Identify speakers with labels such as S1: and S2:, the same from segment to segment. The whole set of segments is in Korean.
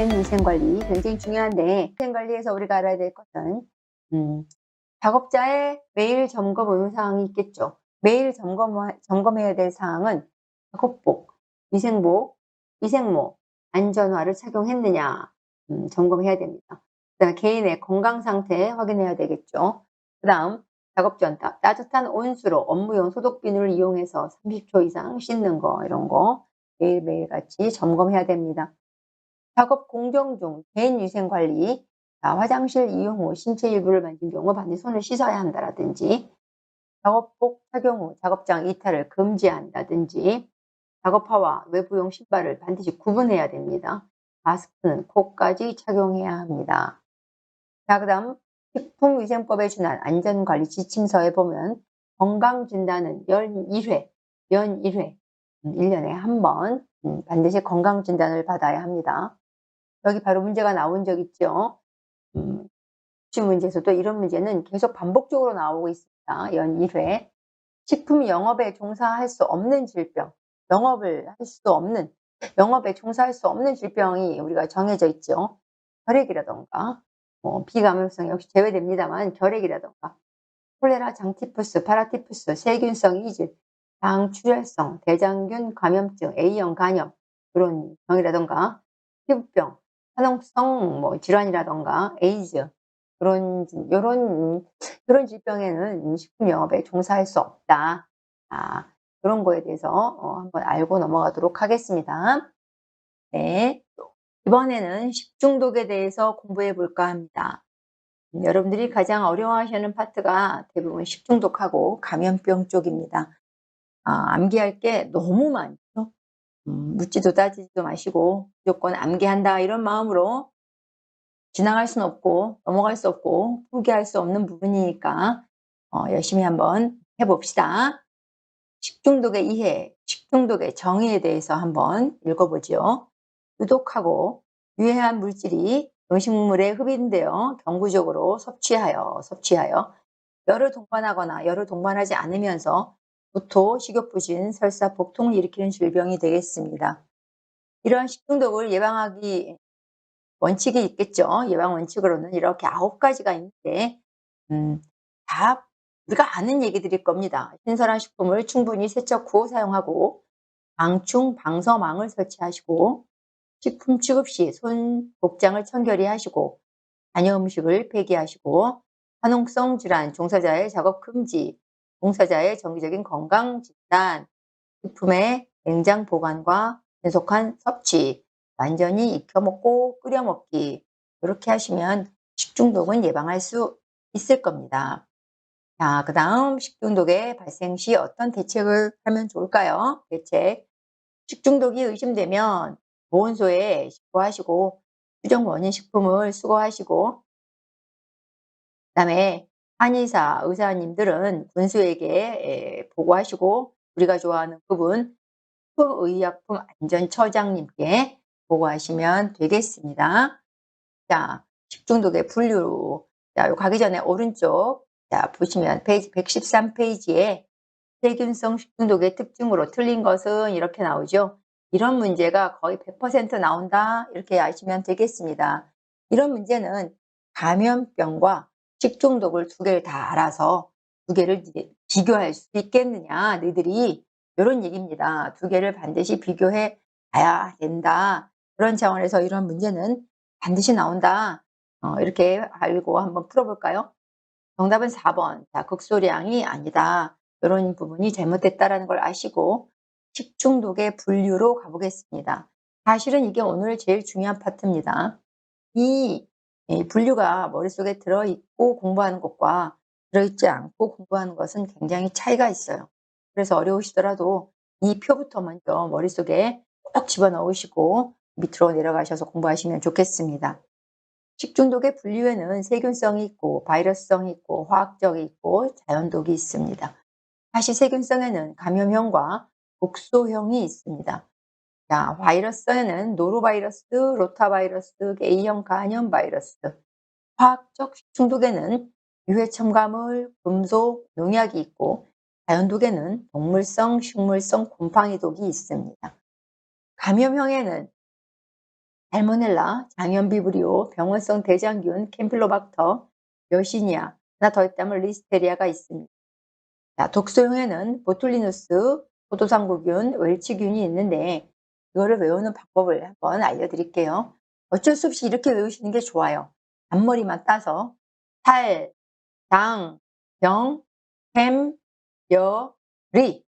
S1: 된 위생관리 굉장히 중요한데 위생관리에서 우리가 알아야 될 것은 음, 작업자의 매일 점검 의무사항이 있겠죠. 매일 점검, 점검해야 될 사항은 작업복, 위생복, 위생모, 안전화를 착용했느냐 음, 점검해야 됩니다. 그다음 개인의 건강 상태 확인해야 되겠죠. 그 다음 작업 전 따- 따뜻한 온수로 업무용 소독 비누를 이용해서 30초 이상 씻는 거 이런 거 매일매일 같이 점검해야 됩니다. 작업 공정 중 개인 위생 관리, 자, 화장실 이용 후 신체 일부를 만진 경우 반드시 손을 씻어야 한다라든지 작업복 착용 후 작업장 이탈을 금지한다든지 작업화와 외부용 신발을 반드시 구분해야 됩니다. 마스크는 코까지 착용해야 합니다. 자, 그 다음 식품위생법에 준한 안전관리 지침서에 보면 건강진단은 연 1회, 연 1회, 1년에 한번 음, 반드시 건강진단을 받아야 합니다. 여기 바로 문제가 나온 적 있죠. 음, 시 문제에서도 이런 문제는 계속 반복적으로 나오고 있습니다. 연 1회. 식품 영업에 종사할 수 없는 질병, 영업을 할 수 없는, 영업에 종사할 수 없는 질병이 우리가 정해져 있죠. 혈액이라던가, 뭐 비감염성 역시 제외됩니다만 결핵이라던가 콜레라, 장티푸스, 파라티푸스, 세균성 이질, 장출혈성, 대장균 감염증, A형 간염 이런 병이라던가 피부병, 화농성 뭐 질환이라던가 에이즈 그런 이런 그런 질병에는 식품 영업에 종사할 수 없다. 아, 그런 거에 대해서 어, 한번 알고 넘어가도록 하겠습니다. 네. 이번에는 식중독에 대해서 공부해 볼까 합니다. 음, 여러분들이 가장 어려워하시는 파트가 대부분 식중독하고 감염병 쪽입니다. 아, 암기할 게 너무 많죠. 음, 묻지도 따지지도 마시고 무조건 암기한다 이런 마음으로 지나갈 수는 없고 넘어갈 수 없고 포기할 수 없는 부분이니까 어, 열심히 한번 해봅시다. 식중독의 이해, 식중독의 정의에 대해서 한번 읽어보죠. 유독하고 유해한 물질이 음식물에 흡입되어 경구적으로 섭취하여 섭취하여 열을 동반하거나 열을 동반하지 않으면서 구토, 식욕부진, 설사, 복통을 일으키는 질병이 되겠습니다. 이러한 식중독을 예방하기 원칙이 있겠죠. 예방 원칙으로는 이렇게 아홉 가지가 있는데 음, 다 우리가 아는 얘기들일 겁니다. 신선한 식품을 충분히 세척 후 사용하고 방충 방서망을 설치하시고 식품 취급 시 손 복장을 청결히 하시고 잔여 음식을 폐기하시고 화농성 질환 종사자의 작업 금지 종사자의 정기적인 건강 진단 식품의 냉장 보관과 신속한 섭취 완전히 익혀 먹고 끓여 먹기 이렇게 하시면 식중독은 예방할 수 있을 겁니다. 자, 그 다음 식중독의 발생 시 어떤 대책을 하면 좋을까요? 대책. 식중독이 의심되면 보온소에 신고하시고 추정 원인 식품을 수거하시고 그다음에 한의사 의사님들은 군수에게 보고하시고 우리가 좋아하는 그분 식품의약품 안전처장님께 보고하시면 되겠습니다. 자, 식중독의 분류. 자, 요 가기 전에 오른쪽 자, 보시면 페이지 113페이지에 세균성 식중독의 특징으로 틀린 것은 이렇게 나오죠. 이런 문제가 거의 100% 나온다. 이렇게 아시면 되겠습니다. 이런 문제는 감염병과 식중독을 두 개를 다 알아서 두 개를 비교할 수 있겠느냐. 너희들이 이런 얘기입니다. 두 개를 반드시 비교해 봐야 된다. 그런 차원에서 이런 문제는 반드시 나온다. 어, 이렇게 알고 한번 풀어볼까요? 정답은 4번. 자, 극소량이 아니다. 이런 부분이 잘못됐다라는 걸 아시고 식중독의 분류로 가보겠습니다. 사실은 이게 오늘 제일 중요한 파트입니다. 이 분류가 머릿속에 들어있고 공부하는 것과 들어있지 않고 공부하는 것은 굉장히 차이가 있어요. 그래서 어려우시더라도 이 표부터 먼저 머릿속에 꼭 집어넣으시고 밑으로 내려가셔서 공부하시면 좋겠습니다. 식중독의 분류에는 세균성이 있고 바이러스성이 있고 화학적이 있고 자연독이 있습니다. 다시 세균성에는 감염형과 독소형이 있습니다. 자, 바이러스에는 노로바이러스, 로타바이러스, A형 간염 바이러스, 화학적 식중독에는 유해 첨가물, 금속, 농약이 있고 자연독에는 동물성, 식물성 곰팡이 독이 있습니다. 감염형에는 살모넬라, 장염비브리오, 병원성 대장균, 캠필로박터, 여시니아, 하나 더 있다면 리스테리아가 있습니다. 자, 독소용에는 보툴리누스, 포도상구균, 웰치균이 있는데 이거를 외우는 방법을 한번 알려드릴게요. 어쩔 수 없이 이렇게 외우시는 게 좋아요. 앞머리만 따서 살, 장, 병, 햄, 여, 리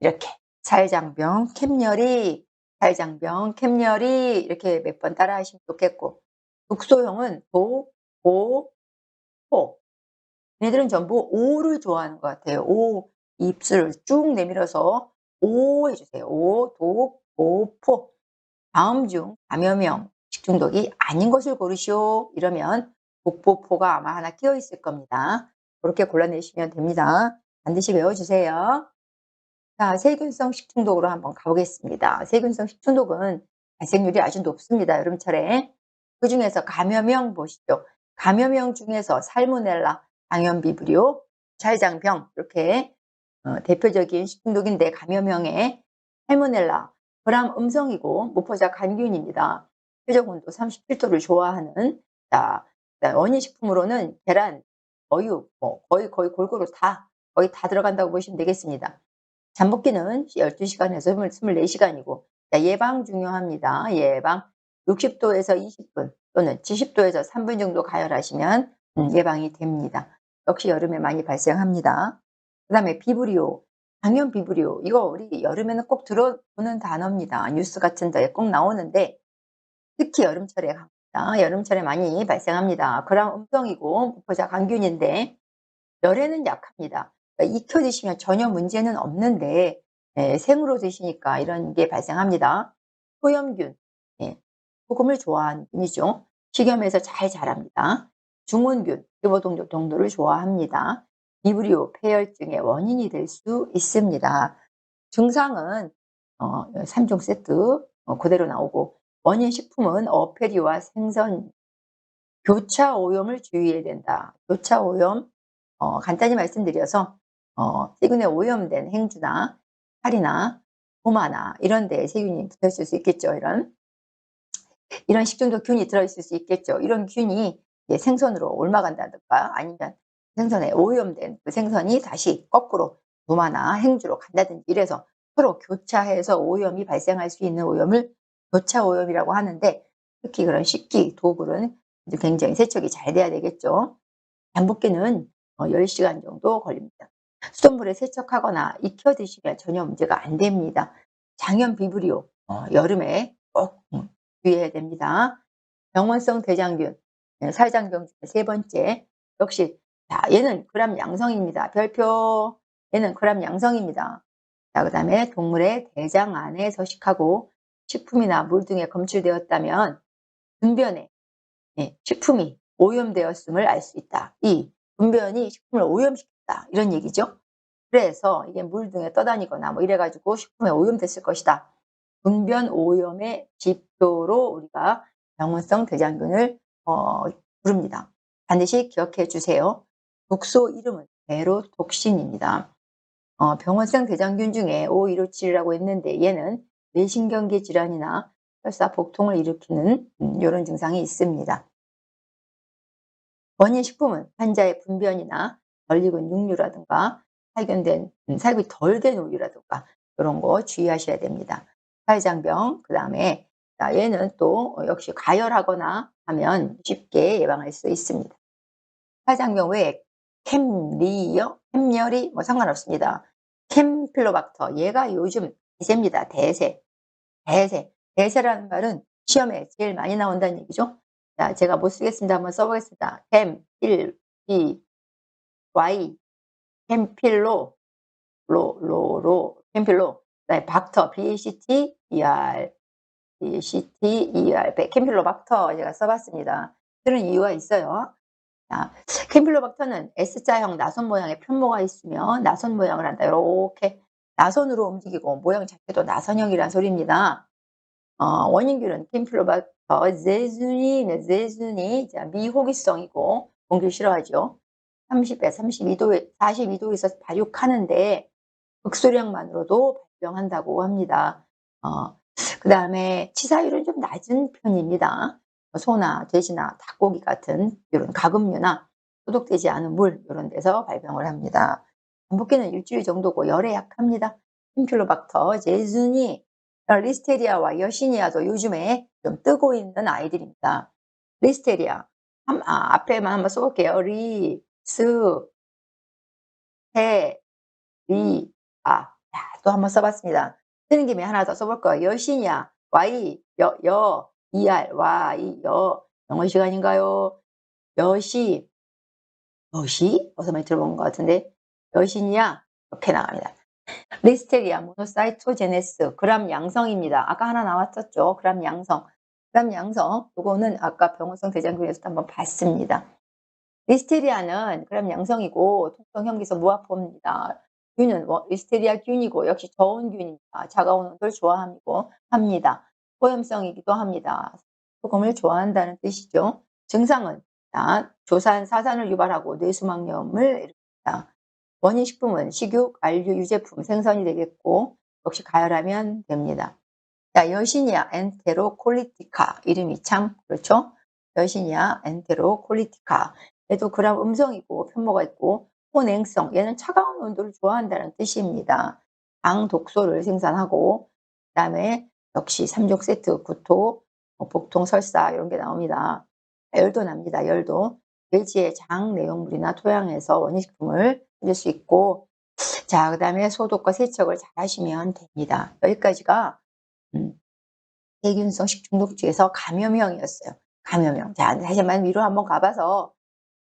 S1: 이렇게 살장병, 캠열이, 살장병, 캠열이 이렇게 몇 번 따라 하시면 좋겠고 독소형은 도, 오, 호 얘네들은 전부 오를 좋아하는 것 같아요. 오 입술을 쭉 내밀어서 오 해주세요. 오, 독, 오, 포 다음 중 감염형 식중독이 아닌 것을 고르시오 이러면 독보포가 아마 하나 끼어 있을 겁니다. 그렇게 골라내시면 됩니다. 반드시 외워주세요. 자, 세균성 식중독으로 한번 가보겠습니다. 세균성 식중독은 발생률이 아주 높습니다. 여름철에. 그 중에서 감염형 보시죠. 감염형 중에서 살모넬라, 방염비브리오, 찰장병 이렇게 어, 대표적인 식중독인데 감염형의 살모넬라, 그람 음성이고 무포자 간균입니다. 표적 온도 37도를 좋아하는 자, 원인 식품으로는 계란, 어유, 뭐 거의 거의 골고루 다 거의 다 들어간다고 보시면 되겠습니다. 잠복기는 12시간에서 24시간이고 예방 중요합니다. 예방 60도에서 20분 또는 70도에서 3분 정도 가열하시면 음, 예방이 됩니다. 역시 여름에 많이 발생합니다. 그 다음에 비브리오, 당연 비브리오 이거 우리 여름에는 꼭 들어보는 단어입니다. 뉴스 같은 데에 꼭 나오는데 특히 여름철에 갑니다. 여름철에 많이 발생합니다. 그럼 음성이고 무포자 강균인데 열에는 약합니다. 그러니까 익혀 드시면 전혀 문제는 없는데 예, 생으로 드시니까 이런 게 발생합니다. 소염균, 예, 소금을 좋아하는 균이죠. 식염에서 잘 자랍니다. 중원균, 기보동력 정도를 좋아합니다. 비브리오, 폐혈증의 원인이 될 수 있습니다. 증상은 어, 3종 세트 어, 그대로 나오고 원인 식품은 어페리와 생선, 교차 오염을 주의해야 된다. 교차 오염 어, 간단히 말씀드려서 어, 세균에 오염된 행주나 살이나 고마나 이런 데에 세균이 붙어있을 수 있겠죠. 이런 이런 식중독 균이 들어있을 수 있겠죠. 이런 균이 생선으로 옮아간다든가 아니면 생선에 오염된 그 생선이 다시 거꾸로 도마나 행주로 간다든지 이래서 서로 교차해서 오염이 발생할 수 있는 오염을 교차 오염이라고 하는데 특히 그런 식기, 도굴은 굉장히 세척이 잘 돼야 되겠죠. 잠복기는 10시간 어, 정도 걸립니다. 수돗물에 세척하거나 익혀 드시면 전혀 문제가 안 됩니다. 장염 비브리오 어, 여름에 꼭 음, 주의해야 됩니다. 병원성 대장균 네, 살장병 중에 세 번째 역시 자 얘는 그람 양성입니다. 별표 얘는 그람 양성입니다. 자 그 다음에 동물의 대장 안에 서식하고 식품이나 물 등에 검출되었다면 분변에 예, 식품이 오염되었음을 알 수 있다. 이 분변이 식품을 오염시켰다. 이런 얘기죠. 그래서 이게 물 등에 떠다니거나 뭐 이래가지고 식품에 오염됐을 것이다. 분변 오염의 지표로 우리가 병원성 대장균을 어, 부릅니다. 반드시 기억해 주세요. 독소 이름은 베로독신입니다. 어, 병원성 대장균 중에 O157이라고 했는데 얘는 뇌신경계 질환이나 혈사 복통을 일으키는 음, 이런 증상이 있습니다. 원인 식품은 환자의 분변이나 덜 익은 육류라든가 살균된 음, 살균이 덜된 우유라든가 이런 거 주의하셔야 됩니다. 살장병 그 다음에 얘는 또 역시 가열하거나 하면 쉽게 예방할 수 있습니다. 살장병 외에 캠리어, 캠열이 뭐 상관없습니다. 캠필로박터 얘가 요즘 대세입니다. 대세. 대세. 대세라는 말은 시험에 제일 많이 나온다는 얘기죠. 자, 제가 못 쓰겠습니다. 한번 써보겠습니다. 캠, 필, 비, 와이, 캠필로, 로, 로, 로, 캠필로. 그다음에 박터, B-A-C-T, E-R, B-A-C-T, E-R, 캠필로 박터 제가 써봤습니다. 그런 이유가 있어요. 자, 캠필로박터는 S자형 나선 모양의 편모가 있으면 나선 모양을 한다. 이렇게 나선으로 움직이고 모양 자체도 나선형이란 소리입니다. 어, 원인균은 캠필로박터, 제순이, 네, 제순이 미호기성이고 공기 싫어하죠. 30에 32도, 42도에서 발육하는데 극소량만으로도 발병한다고 합니다. 어, 그 다음에 치사율은 좀 낮은 편입니다. 소나 돼지나 닭고기 같은 이런 가금류나 소독되지 않은 물 이런 데서 발병을 합니다. 잠복기는 일주일 정도고 열에 약합니다. 흰필로박터, 제순이, 리스테리아와 여시니아도 요즘에 좀 뜨고 있는 아이들입니다. 리스테리아 한, 아, 앞에만 한번 써볼게요. 리, 스, 테, 리, 아. 또 한번 써봤습니다. 쓰는 김에 하나 더 써볼 거예요. 여시니아, Y, 여, 여, ER, Y, 여. 영어 시간인가요? 여시, 여시? 어디서 많이 들어본 것 같은데. 여신이야? 이렇게 나갑니다. 리스테리아, 모노사이토제네스, 그람 양성입니다. 아까 하나 나왔었죠. 그람 양성. 그람 양성, 요거는 아까 병원성 대장균에서도 한번 봤습니다. 리스테리아는 그람 양성이고 통성형기소 무화포입니다. 균은 뭐 리스테리아 균이고 역시 저온균입니다. 차가운 온도를 좋아하고 합니다. 고염성이기도 합니다. 소금을 좋아한다는 뜻이죠. 증상은 자, 조산, 사산을 유발하고 뇌수막염을 일으킵니다. 원인 식품은 식육, 알류, 유제품, 생선이 되겠고 역시 가열하면 됩니다. 자, 여시니아 엔테로콜리티카 이름이 참 그렇죠? 여시니아 엔테로콜리티카 얘도 그람 음성이고 편모가 있고 호냉성 얘는 차가운 온도를 좋아한다는 뜻입니다. 당 독소를 생산하고 그 다음에 역시 3종 세트 구토, 뭐 복통, 설사 이런 게 나옵니다. 열도 납니다. 열도 돼지의 장 내용물이나 토양에서 원인식품을 찾을 수 있고 자, 그 다음에 소독과 세척을 잘 하시면 됩니다. 여기까지가 음, 세균성 식중독 중에서 감염형이었어요. 감염형. 자, 다시 한번 위로 한번 가봐서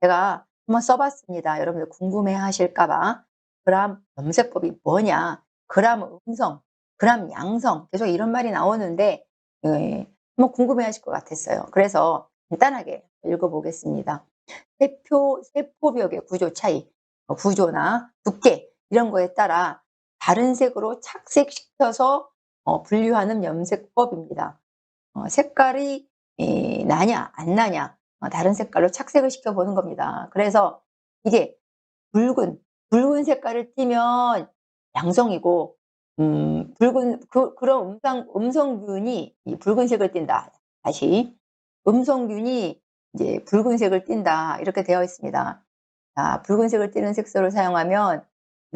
S1: 제가 한번 써봤습니다. 여러분들 궁금해 하실까봐. 그람 염색법이 뭐냐? 그람 음성, 그람 양성. 계속 이런 말이 나오는데, 예, 한번 궁금해 하실 것 같았어요. 그래서 간단하게 읽어보겠습니다. 세포, 세포벽의 구조 차이, 뭐 구조나 두께, 이런 거에 따라 다른 색으로 착색시켜서 어, 분류하는 염색법입니다. 어, 색깔이 에, 나냐, 안 나냐, 어, 다른 색깔로 착색을 시켜보는 겁니다. 그래서 이게 붉은, 붉은 색깔을 띠면 양성이고, 음, 붉은, 그, 그런 음성, 음성균이 이 붉은색을 띈다. 다시. 음성균이 이제 붉은색을 띈다. 이렇게 되어 있습니다. 자, 붉은색을 띠는 색소를 사용하면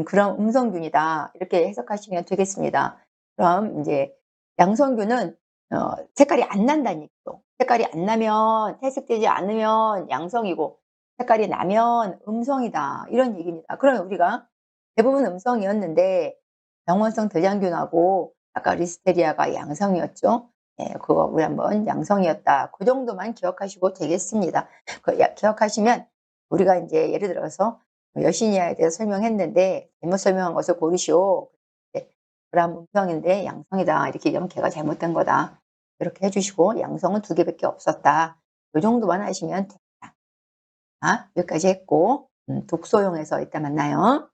S1: 그런 음성균이다. 이렇게 해석하시면 되겠습니다. 그럼 이제 양성균은 어, 색깔이 안 난다는 얘기죠. 색깔이 안 나면 탈색되지 않으면 양성이고 색깔이 나면 음성이다. 이런 얘기입니다. 그러면 우리가 대부분 음성이었는데 병원성 대장균하고 아까 리스테리아가 양성이었죠. 네, 그거 우리 한번 양성이었다. 그 정도만 기억하시고 되겠습니다. 그 기억하시면 우리가 이제 예를 들어서 여신이아에 대해서 설명했는데 잘못 설명한 것을 고르시오. 그럼 음성인데 양성이다. 이렇게 얘기하면 걔가 잘못된 거다. 이렇게 해주시고 양성은 두 개밖에 없었다. 이 정도만 하시면 됩니다. 아, 여기까지 했고 음, 독소용에서 이따 만나요.